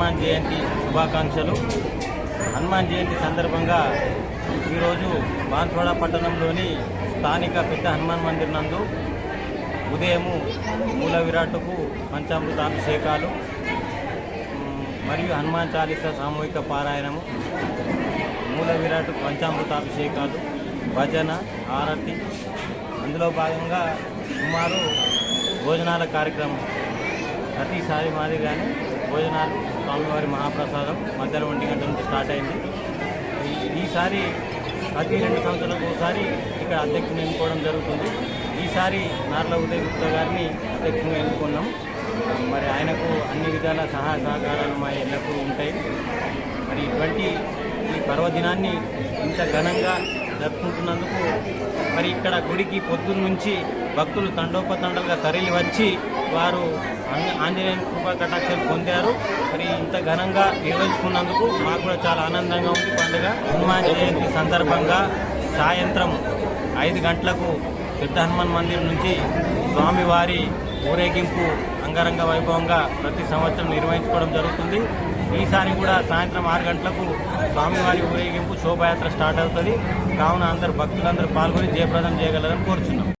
హనుమాన్ జయంతి శుభాకాంక్షలు. హనుమాన్ జయంతి సందర్భంగా ఈరోజు బాన్సోడా పట్టణంలోని స్థానిక పెద్ద హనుమాన్ మందిర్ నందు ఉదయము మూల విరాట్కు పంచామృతాభిషేకాలు మరియు హనుమాన్ చాలీస సామూహిక పారాయణము మూల విరాట్ పంచామృతాభిషేకాలు భజన ఆరతి అందులో భాగంగా సుమారు భోజనాల కార్యక్రమం. ప్రతిసారి మాదిరిగానే భోజనాలు స్వామివారి మహాప్రసాదం మధ్యాహ్నం ఒంటి గంట నుంచి స్టార్ట్ అయింది. ఈసారి ప్రతి రెండు సంవత్సరాలకు ఒకసారి ఇక్కడ అధ్యక్షుని ఎన్నుకోవడం జరుగుతుంది. ఈసారి నార్ల ఉదయ్ గుప్తా గారిని అధ్యక్షుని ఎన్నుకున్నాం. మరి ఆయనకు అన్ని విధాల సహాయ సహకారాలు మా ఎల్లప్పుడూ ఉంటాయి. మరి ఇటువంటి ఈ పర్వదినాన్ని ఇంత ఘనంగా జరుపుకుంటున్నందుకు మరి ఇక్కడ గుడికి పొద్దున్న నుంచి భక్తులు తండోపతండాలుగా తరలి వచ్చి వారు ఆంజ- ఆంజనేయుని కృపా కటాక్షాలు పొందారు. మరి ఇంత ఘనంగా నిర్వహించుకున్నందుకు మాకు కూడా చాలా ఆనందంగా ఉంది. పండుగ హనుమాన్ జయంతి సందర్భంగా సాయంత్రం ఐదు గంటలకు పెద్ద హనుమాన్ మందిర్ నుంచి స్వామివారి ఊరేగింపు అంగరంగ వైభవంగా ప్రతి సంవత్సరం నిర్వహించుకోవడం జరుగుతుంది. ఈసారి కూడా సాయంత్రం ఆరు గంటలకు స్వామివారి ఊరేగింపు శోభాయాత్ర స్టార్ట్ అవుతుంది. కావున అందరు భక్తులందరూ పాల్గొని జయప్రదం చేయగలరని కోరుచున్నాం.